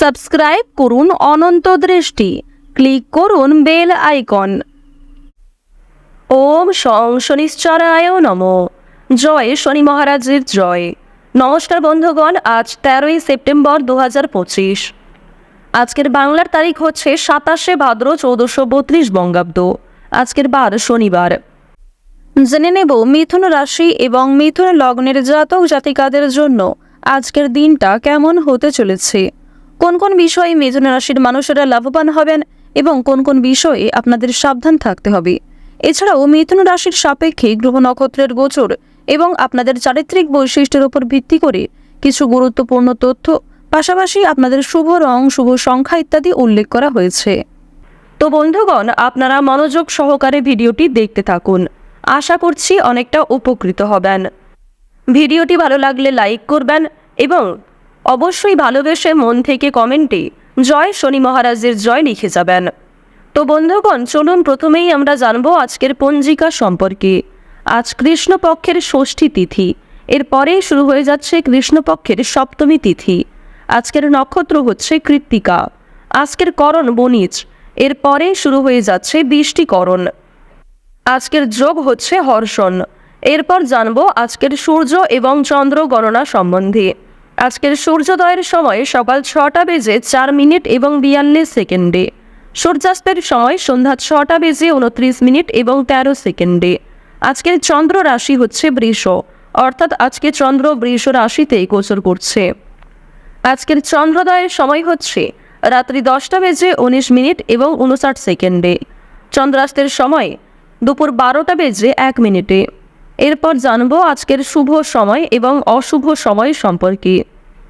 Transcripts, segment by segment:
Subscribe করুন অনন্ত দৃষ্টি। Click করুন বেল আইকন। ওম শং শনিশ্চরায় নম। জয় শনি মহারাজের জয়। নমস্কার বন্ধুগণ, আজ তেরোই সেপ্টেম্বর দু হাজার পঁচিশ। আজকের বাংলার তারিখ হচ্ছে সাতাশে ভাদ্র চৌদ্দশো বত্রিশ বঙ্গাব্দ। আজকের বার শনিবার। জেনে নেব মিথুন রাশি এবং মিথুন লগ্নের জাতক জাতিকাদের জন্য আজকের দিনটা কেমন হতে চলেছে। কোন কোন বিষয়ে মিথুন রাশির মানুষেরা লাভবান হবেন এবং কোন কোন বিষয়ে আপনাদের সাবধান থাকতে হবে। এছাড়াও মিথুন রাশির সাপেক্ষে গ্রহ নক্ষত্রের গোচর এবং আপনাদের চারিত্রিক বৈশিষ্ট্যের উপর ভিত্তি করে কিছু গুরুত্বপূর্ণ তথ্য, পাশাপাশি আপনাদের শুভ রং, শুভ সংখ্যা ইত্যাদি উল্লেখ করা হয়েছে। তো বন্ধুগণ, আপনারা মনোযোগ সহকারে ভিডিওটি দেখতে থাকুন। আশা করছি অনেকটা উপকৃত হবেন। ভিডিওটি ভালো লাগলে লাইক করবেন এবং অবশ্যই ভালোবেসে মন থেকে কমেন্টে, জয় শনি মহারাজের জয় লিখে যাবেন। তো বন্ধুগণ, চলুন প্রথমেই আমরা জানব আজকের পঞ্জিকা সম্পর্কে। আজ কৃষ্ণপক্ষের ষষ্ঠী তিথি এরপরেই শুরু হয়ে যাচ্ছে কৃষ্ণপক্ষের সপ্তমী তিথি। আজকের নক্ষত্র হচ্ছে কৃত্তিকা। আজকের করণ বণিজ এরপরে শুরু হয়ে যাচ্ছে বৃষ্টিকরণ আজকের যোগ হচ্ছে হর্ষণ, এরপর জানব আজকের সূর্য এবং চন্দ্র গণনা সম্বন্ধে। আজকের সূর্যোদয়ের সময় সকাল ছটা বেজে চার মিনিট এবং বিয়াল্লিশ সেকেন্ডে। সূর্যাস্তের সময় সন্ধ্যা ছটা বেজে উনত্রিশ মিনিট এবং তেরো সেকেন্ডে। আজকের চন্দ্র রাশি হচ্ছে বৃষ, অর্থাৎ আজকে চন্দ্র বৃষ রাশিতে গোচর করছে। আজকের চন্দ্রোদয়ের সময় হচ্ছে রাত্রি দশটা বেজে উনিশ মিনিট এবং উনষাট সেকেন্ডে। চন্দ্রাস্তের সময় দুপুর বারোটা বেজে এক মিনিটে। এরপর জানব আজকের শুভ সময় এবং অশুভ সময় সম্পর্কে।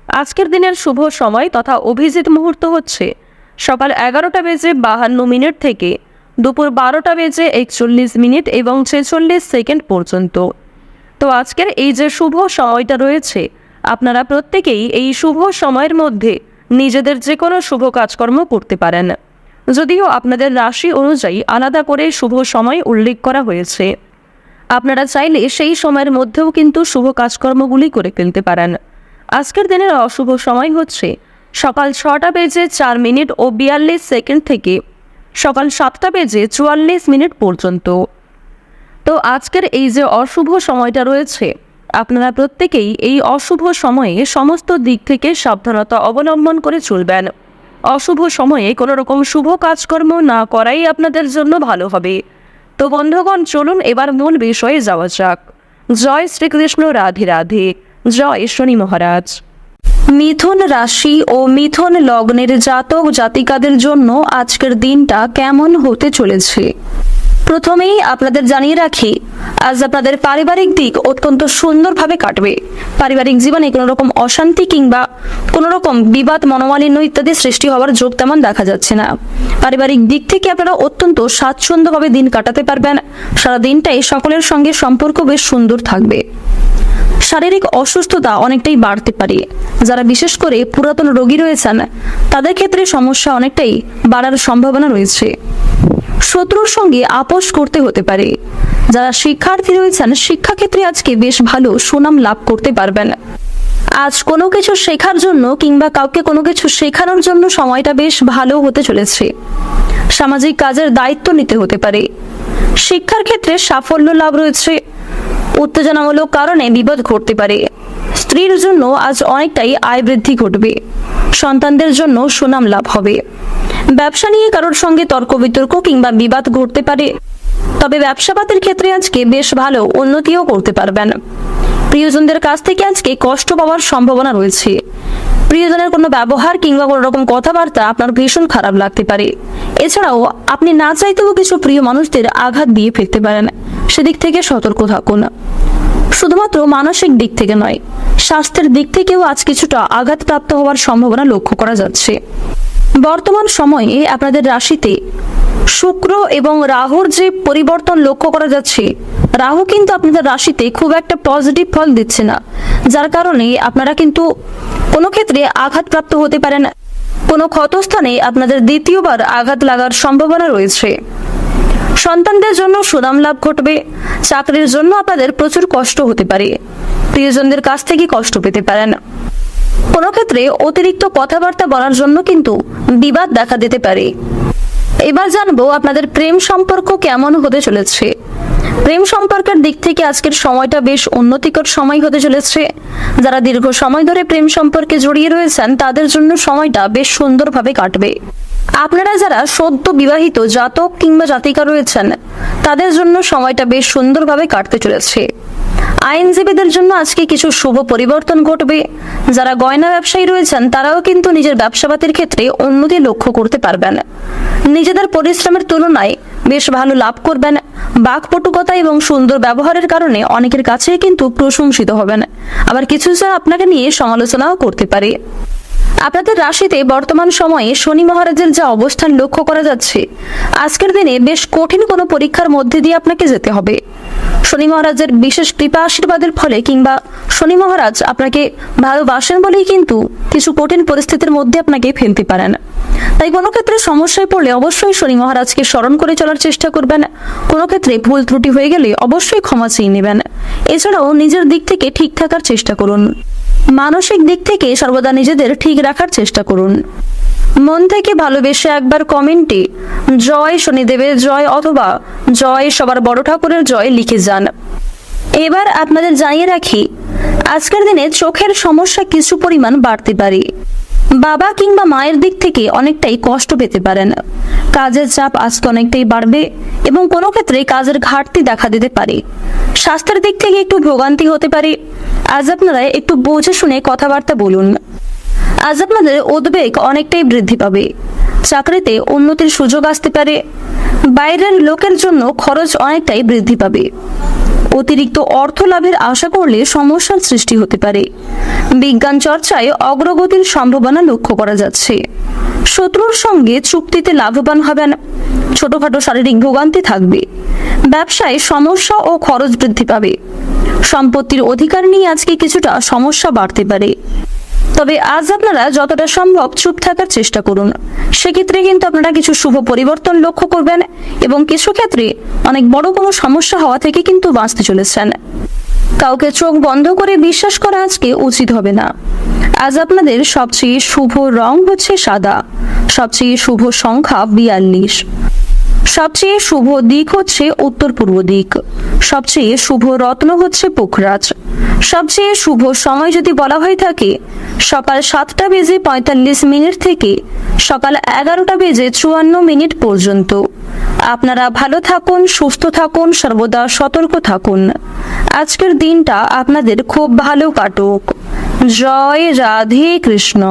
আজকের দিনের শুভ সময় তথা অভিজিৎ মুহূর্ত হচ্ছে সকাল এগারোটা বেজে বাহান্ন মিনিট থেকে দুপুর বারোটা বেজে একচল্লিশ মিনিট এবং ছেচল্লিশ সেকেন্ড পর্যন্ত। তো আজকের এই যে শুভ সময়টা রয়েছে, আপনারা প্রত্যেকেই এই শুভ সময়ের মধ্যে নিজেদের যে কোনো শুভ কাজকর্ম করতে পারেন। যদিও আপনাদের রাশি অনুযায়ী আলাদা করে শুভ সময় উল্লেখ করা হয়েছে। আপনারা চাইলে সেই সময়ের মধ্যেও কিন্তু শুভ কাজকর্মগুলি করে ফেলতে পারেন। আজকের দিনের অশুভ সময় হচ্ছে সকাল ছটা বেজে চার মিনিট ও বিয়াল্লিশ সেকেন্ড থেকে সকাল সাতটা বেজে চুয়াল্লিশ মিনিট পর্যন্ত। তো আজকের এই যে অশুভ সময়টা রয়েছে, আপনারা প্রত্যেকেই এই অশুভ সময়ে সমস্ত দিক থেকে সাবধানতা অবলম্বন করে চলবেন। অশুভ সময়ে কোনো রকম শুভ কাজকর্ম না করাই আপনাদের জন্য ভালো হবে। তো বন্ধুগণ, চলুন এবার মূল বিষয়ে যাওয়া যাক। জয় শ্রীকৃষ্ণ, রাধে রাধে। জয় শনি মহারাজ। মিথুন রাশি ও মিথুন লগ্নের জাতক জাতিকাদের জন্য আজকের দিনটা কেমন হতে চলেছে? প্রথমেই আপনাদের জানিয়ে রাখি, আজ আপনাদের পারিবারিক দিক অত্যন্ত সুন্দরভাবে কাটবে। পারিবারিক জীবনে কোনো রকম অশান্তি কিংবা কোনো রকম বিবাদ, মনোমালিন্য ইত্যাদি সৃষ্টি হওয়ার যোগ তেমন দেখা যাচ্ছে না। পারিবারিক দিক থেকে আপনারা অত্যন্ত স্বাচ্ছন্দ্যভাবে দিন কাটাতে পারবেন। সারা দিনটাই সকলের সঙ্গে সম্পর্ক বেশ সুন্দর থাকবে। শারীরিক অসুস্থতা অনেকটাই বাড়তে পারে। যারা বিশেষ করে পুরাতন রোগী রয়েছেন, তাদের ক্ষেত্রে সমস্যা অনেকটাই বাড়ার সম্ভাবনা রয়েছে। শত্রুর সঙ্গে আপোষ করতে হতে পারে। যারা শিক্ষার্থী রয়েছেন, শিক্ষাক্ষেত্রে আজকে বেশ ভালো সুনাম লাভ করতে পারবেন। আজ কোনো কিছু শেখার জন্য কিংবা কাউকে কোনো কিছু শেখানোর জন্য সময়টা বেশ ভালো হতে চলেছে। সামাজিক কাজের দায়িত্ব নিতে হতে পারে। শিক্ষার ক্ষেত্রে সাফল্য লাভ রয়েছে। উত্তেজনামূলক কারণে বিপদ ঘটতে পারে। স্ত্রীর জন্য আজ অনেকটাই আয় বৃদ্ধি ঘটবে। সন্তানদের জন্য সুনাম লাভ হবে। ব্যবসা নিয়ে কারোর সঙ্গে তর্ক বিতর্ক কিংবা বিবাদ ঘটতে পারে। তবে ব্যবসাপাতের ক্ষেত্রে আজকে বেশ ভালো উন্নতিও করতে পারবেন। প্রিয়জনদের কাছ থেকে আজকে কষ্ট পাওয়ার সম্ভাবনা রয়েছে। প্রিয়জনের কোনো ব্যবহার কিংবা কোনো রকম কথাবার্তা আপনার ভীষণ খারাপ লাগতে পারে। এছাড়াও আপনি না চাইতেও কিছু প্রিয় মানুষদের আঘাত দিয়ে ফেলতে পারেন। সেদিক থেকে সতর্ক থাকুন। শুধুমাত্র মানসিক দিক থেকে নয়, স্বাস্থ্যের দিক থেকেও আজ কিছুটা আঘাতপ্রাপ্ত হওয়ার সম্ভাবনা লক্ষ্য করা যাচ্ছে। বর্তমান সময়ে আপনাদের রাশিতে শুক্র এবং রাহুর যে পরিবর্তন লক্ষ্য করা যাচ্ছে, রাহু কিন্তু আপনাদের রাশিতে খুব একটা পজিটিভ ফল দিচ্ছে না, যার কারণে আপনারা কিন্তু কোনো ক্ষেত্রে আঘাতপ্রাপ্ত হতে পারেন কোনো ক্ষতস্থানে আপনাদের দ্বিতীয়বার আঘাত লাগার সম্ভাবনা রয়েছে। সন্তানদের জন্য সুনাম লাভ ঘটবে, চাকরির জন্য আপনাদের প্রচুর কষ্ট হতে পারে। প্রিয়জনদের কাছ থেকে কষ্ট পেতে পারেন। কোনো ক্ষেত্রে অতিরিক্ত কথাবার্তা বলার জন্য কিন্তু বিবাদ দেখা দিতে পারে। এবার জানব আপনাদের প্রেম সম্পর্ক কেমন হতে চলেছে। প্রেম সম্পর্কের দিক থেকে আজকের সময়টা বেশ উন্নতিকর সময় হতে চলেছে। যারা দীর্ঘ সময় ধরে প্রেম সম্পর্কে জড়িয়ে রয়েছেন, তাদের জন্য সময়টা বেশ সুন্দরভাবে কাটবে। আপনারা যারা সদ্য বিবাহিত জাতক কিংবা জাতিকা রয়েছেন, তাদের জন্য সময়টা বেশ সুন্দরভাবে কাটতে চলেছে। আইনজীবীদের জন্য আজকে কিছু শুভ পরিবর্তন ঘটবে। যারা গয়না ব্যবসায়ী রয়েছেন, তারাও কিন্তু নিজের ব্যবসাপাতির ক্ষেত্রে উন্নতি লক্ষ্য করতে পারবেন। নিজেদের পরিশ্রমের তুলনায় বেশ ভালো লাভ করবেন। বাকপটুকতা এবং সুন্দর ব্যবহারের কারণে অনেকের কাছে কিন্তু প্রশংসিত হবেন। আবার কিছু আপনাকে নিয়ে সমালোচনাও করতে পারে। আপনাদের রাশিতে বর্তমান সময়ে শনি মহারাজের যা অবস্থান লক্ষ্য করা যাচ্ছে, আজকের দিনে বেশ কঠিন কোনো পরীক্ষার মধ্যে দিয়ে আপনাকে যেতে হবে। শনি মহারাজের বিশেষ কৃপা আশীর্বাদের ফলে কিংবা শনি মহারাজ আপনাকে ভালোবাসেন বলেই কিন্তু কিছু কঠিন পরিস্থিতির মধ্যে আপনাকে ফেলতে পারেন। তাই কোনো ক্ষেত্রে সমস্যায় পড়লে অবশ্যই শনি মহারাজকে স্মরণ করে চলার চেষ্টা করবেন। কোনো ক্ষেত্রে ভুল ত্রুটি হয়ে গেলে অবশ্যই ক্ষমা চেয়ে নেবেন। এছাড়াও নিজের দিক থেকে ঠিক থাকার চেষ্টা করুন। মানসিক দিক থেকে সর্বদা নিজেদের ঠিক রাখার চেষ্টা করুন। মন থেকে ভালোবেসে একবার কমেন্টে জয় শনিদেবের জয় অথবা, জয় সবার বড় ঠাকুরের জয় লিখে যান। এবার আপনাদের জানিয়ে রাখি, আজকের দিনে চোখের সমস্যা কিছু পরিমাণ বাড়তে পারে। বাবা কিংবা মায়ের দিক থেকে অনেকটাই কষ্ট পেতে পারেন। কাজের চাপ আজকে অনেকটাই বাড়বে এবং কোনো ক্ষেত্রে কাজের ঘাটতি দেখা দিতে পারে। স্বাস্থ্যের দিক থেকে একটু ভোগান্তি হতে পারে। আজ আপনারা একটু বুঝে শুনে কথাবার্তা বলুন। আজ আপনাদের উদ্বেগ অনেকটাই বৃদ্ধি পাবে। চাকরিতে উন্নতির সুযোগ আসতে পারে। বাইরের লোকের জন্য খরচ অনেকটাই বৃদ্ধি পাবে। অতিরিক্ত অর্থ লাভের আশা করলে সমস্যার সৃষ্টি হতে পারে। বিজ্ঞান চর্চায় অগ্রগতির সম্ভাবনা লক্ষ্য করা যাচ্ছে। শত্রুর সঙ্গে চুক্তিতে লাভবান হবেন। ছোটখাটো শারীরিক ভোগান্তি থাকবে। ব্যবসায় সমস্যা ও খরচ বৃদ্ধি পাবে। সম্পত্তির অধিকার নিয়ে আজকে কিছুটা সমস্যা বাড়তে পারে। তবে আজ আপনারা যতটা সম্ভব চুপ থাকার চেষ্টা করুন। সেক্ষেত্রে কিন্তু আপনারা কিছু শুভ পরিবর্তন লক্ষ্য করবেন এবং কিছু ক্ষেত্রে অনেক বড় কোনো সমস্যা হওয়া থেকে কিন্তু বাঁচতে চলেছেন। কাউকে চোখ বন্ধ করে বিশ্বাস করা আজকে উচিত হবে না। আজ আপনাদের সবচেয়ে শুভ রং হচ্ছে সাদা। সবচেয়ে শুভ সংখ্যা বিয়াল্লিশ। সবচেয়ে শুভ দিক হচ্ছে উত্তর পূর্ব দিক। সবচেয়ে শুভ রত্ন হচ্ছে পোখরাজ। সবচেয়ে শুভ সময় যদি বলা হয়ে থাকে, সকাল সাতটা বেজে পঁয়তাল্লিশ মিনিট থেকে সকাল এগারোটা বেজে চুয়ান্ন মিনিট পর্যন্ত। আপনারা ভালো থাকুন, সুস্থ থাকুন, সর্বদা সতর্ক থাকুন। আজকের দিনটা আপনাদের খুব ভালো কাটুক। জয় রাধে কৃষ্ণ।